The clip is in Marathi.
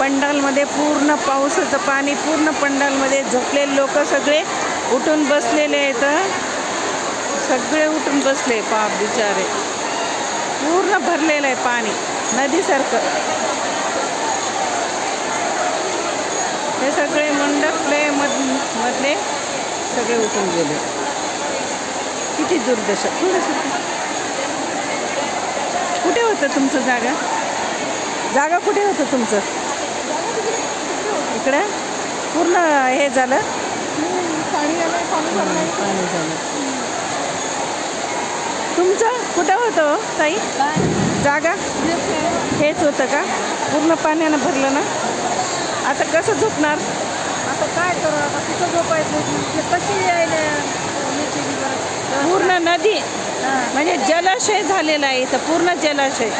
पंडालमध्ये पूर्ण पावसाचं पाणी पूर्ण पंडालमध्ये झोपलेले लोक सगळे उठून बसलेले आहेत. सगळे उठून बसले पाप बिचारे. पूर्ण भरलेलं आहे पाणी नदीसारखं. हे सगळे मंडपले मध मधले सगळे उठून गेले. किती दुर्दशा. थोडंसं कुठे होतं तुमचं जागा? जागा कुठे होतं तुमचं? इकडं? पूर्ण हे झालं. पाणी झालं तुमचं? कुठं होतं हो, ताई? जागा? हेच होतं का? पूर्ण पाण्यानं भरलं ना? आता कसं झोपणार? आता काय करू? आता कुठं झोपायचं? कशी यायला? पूर्ण नदी. म्हणजे जलाशय झालेला आहे इथं पूर्ण जलाशय.